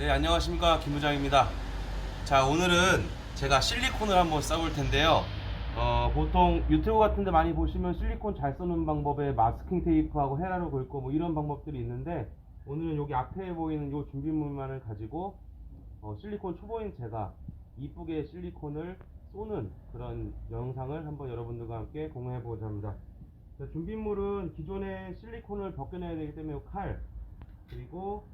네, 안녕하십니까. 김 부장입니다. 자, 오늘은 제가 실리콘을 한번 써볼 텐데요. 어, 보통 유튜브 같은 데 많이 보시면 실리콘 잘 써는 방법에 마스킹 테이프하고 헤라로 긁고 뭐 이런 방법들이 있는데 오늘은 여기 앞에 보이는 이 준비물만을 가지고 어, 실리콘 초보인 제가 이쁘게 실리콘을 쏘는 그런 영상을 한번 여러분들과 함께 공유해 보고자 합니다. 자, 준비물은 기존의 실리콘을 벗겨내야 되기 때문에 이 칼, 그리고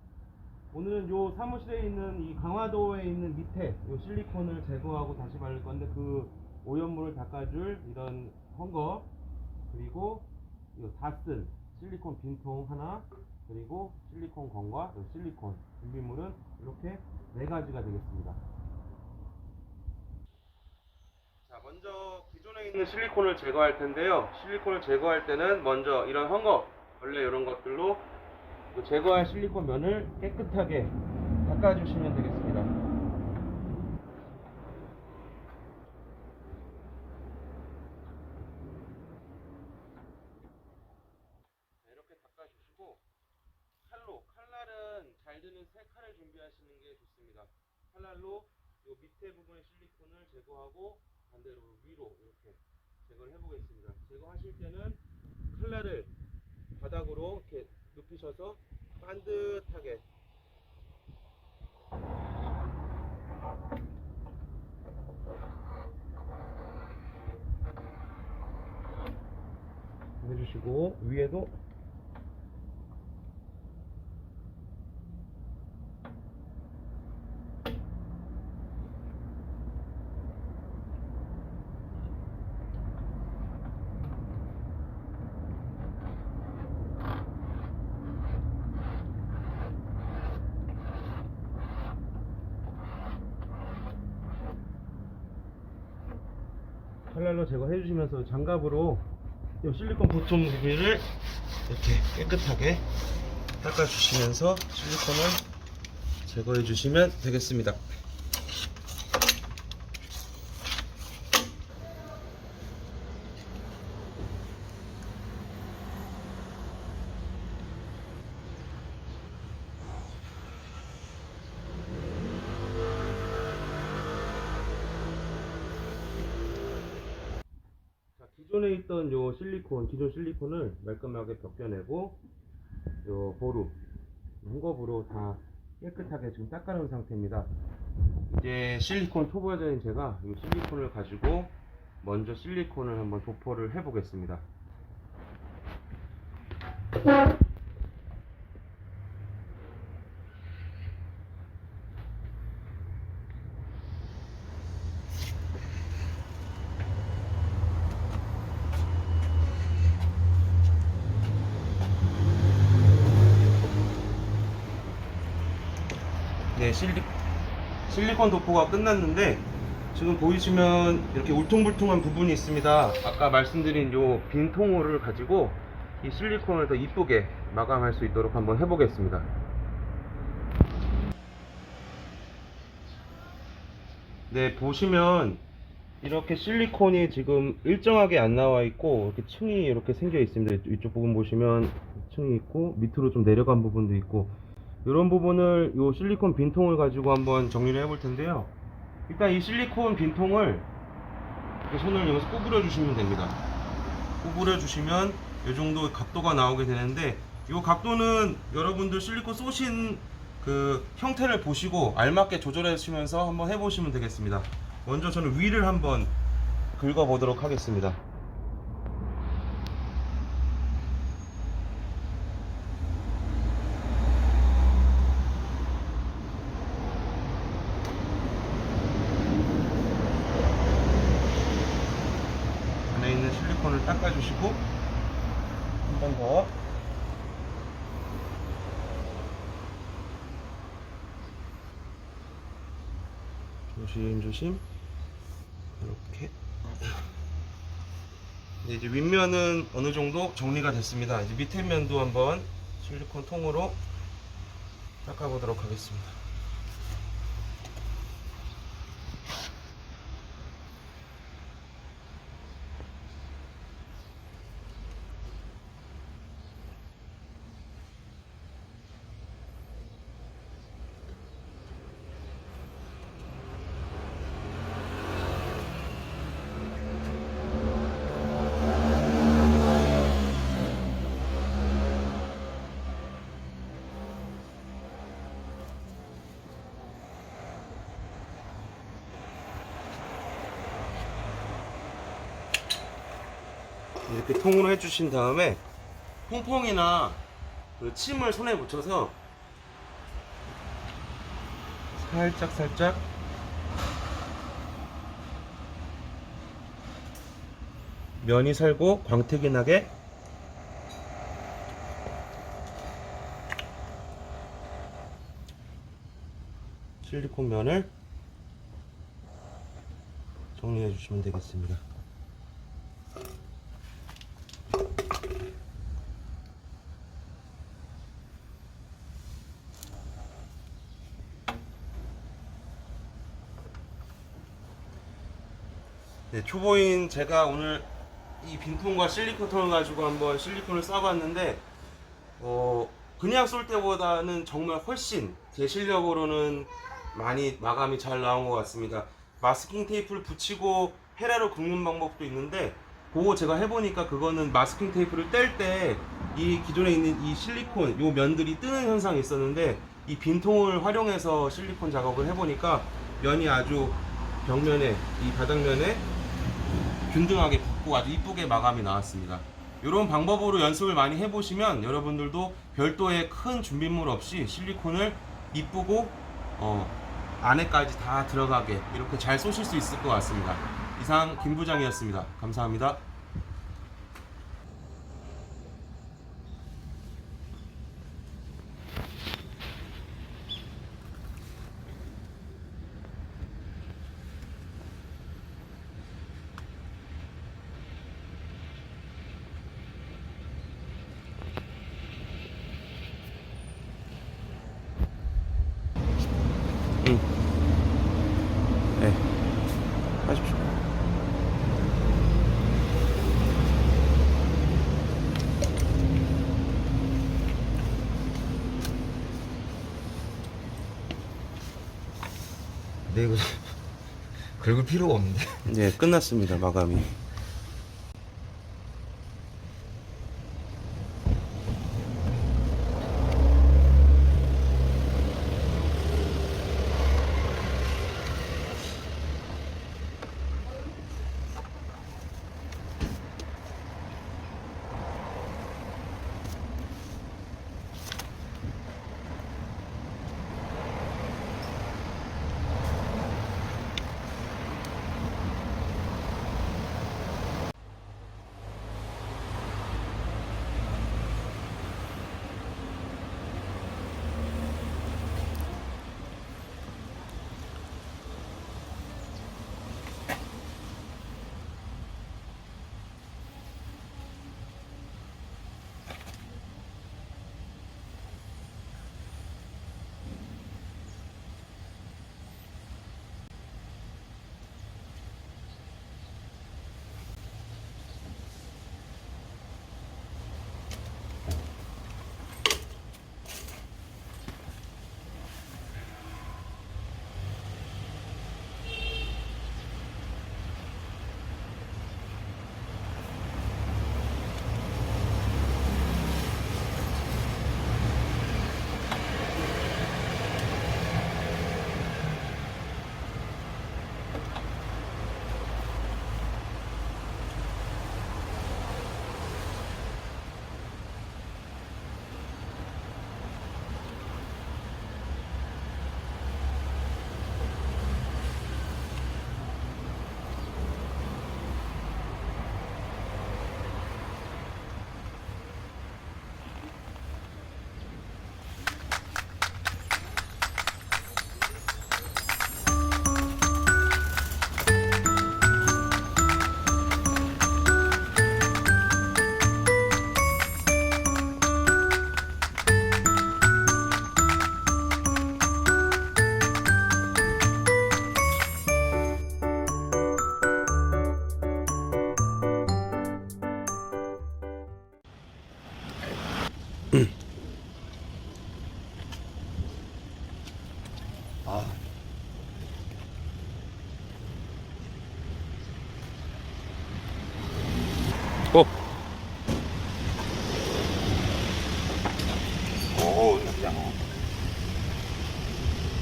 오늘은 요 사무실에 있는 이 강화도에 있는 밑에 요 실리콘을 제거하고 다시 바를 건데 그 오염물을 닦아줄 이런 헝거 그리고 다쓴 실리콘 빈통 하나 그리고 실리콘 건과 요 실리콘 준비물은 이렇게 네 가지가 되겠습니다. 자 먼저 기존에 있는 실리콘을 제거할 텐데요. 실리콘을 제거할 때는 먼저 이런 헝거 원래 이런 것들로 그 제거할 실리콘 면을 깨끗하게 닦아주시면 되겠습니다. 자, 이렇게 닦아주시고 칼로 칼날은 잘 드는 새 칼을 준비하시는 게 좋습니다. 칼날로 이 밑에 부분의 실리콘을 제거하고 반대로 위로 이렇게 제거를 해보겠습니다. 제거하실 때는 칼날을 바닥으로 이렇게 눕히셔서 반듯하게. 해주시고 위에도 칼날로 제거해 주시면서 장갑으로 이 실리콘 보통 부위를 이렇게 깨끗하게 닦아 주시면서 실리콘을 제거해 주시면 되겠습니다. 기존에 있던 요 실리콘, 기존 실리콘을 말끔하게 벗겨내고 요 보루, 헝겊으로 다 깨끗하게 지금 닦아놓은 상태입니다. 이제 실리콘 초보자인 제가 이 실리콘을 가지고 먼저 실리콘을 한번 도포를 해보겠습니다. 네, 실리, 실리콘 도포가 끝났는데 지금 보이시면 이렇게 울퉁불퉁한 부분이 있습니다. 아까 말씀드린 요 빈 통호를 가지고 이 실리콘을 더 이쁘게 마감할 수 있도록 한번 해보겠습니다. 네, 보시면 이렇게 실리콘이 지금 일정하게 안 나와 있고 이렇게 층이 이렇게 생겨 있습니다. 이쪽 부분 보시면 층이 있고 밑으로 좀 내려간 부분도 있고 이런 부분을 요 실리콘 빈통을 가지고 한번 정리를 해 볼 텐데요. 일단 이 실리콘 빈통을 손을 여기서 구부려 주시면 됩니다. 구부려 주시면 이 정도 각도가 나오게 되는데 이 각도는 여러분들 실리콘 쏘신 그 형태를 보시고 알맞게 조절해 주시면서 한번 해보시면 되겠습니다. 먼저 저는 위를 한번 긁어 보도록 하겠습니다. 안에 있는 닦아주시고 한 번 더. 조심 조심 이렇게 네, 이제 윗면은 어느 정도 정리가 됐습니다. 이제 밑에 면도 한번 실리콘 통으로 닦아보도록 하겠습니다. 이렇게 통으로 해주신 다음에 퐁퐁이나 그 침을 손에 묻혀서 살짝 살짝 면이 살고 광택이 나게 실리콘 면을 정리해 주시면 되겠습니다. 네, 초보인 제가 오늘 이 빈통과 실리콘 ton을 가지고 한번 실리콘을 싸봤는데 어 그냥 쏠 때보다는 정말 훨씬 제 실력으로는 많이 마감이 잘 나온 것 같습니다. 마스킹 테이프를 붙이고 헤라로 긁는 방법도 있는데 그거 제가 해보니까 그거는 마스킹 테이프를 뗄 때 이 기존에 있는 이 실리콘 요 면들이 뜨는 현상이 있었는데 이 빈통을 활용해서 실리콘 작업을 해보니까 면이 아주 벽면에 이 바닥면에 균등하게 붙고 아주 이쁘게 마감이 나왔습니다. 이런 방법으로 연습을 많이 해보시면 여러분들도 별도의 큰 준비물 없이 실리콘을 이쁘고 어, 안에까지 다 들어가게 이렇게 잘 쏘실 수 있을 것 같습니다. 이상 김 부장이었습니다. 감사합니다. 네, 이거 긁을 필요가 없는데. 네, 끝났습니다. 마감이.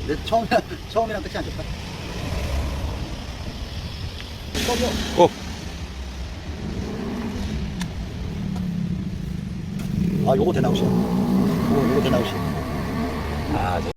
내 처음 처음이랑 끝이 안 좋다. 꺼져. 고. 아 요거 대나오시. 어, 요거 대나오시.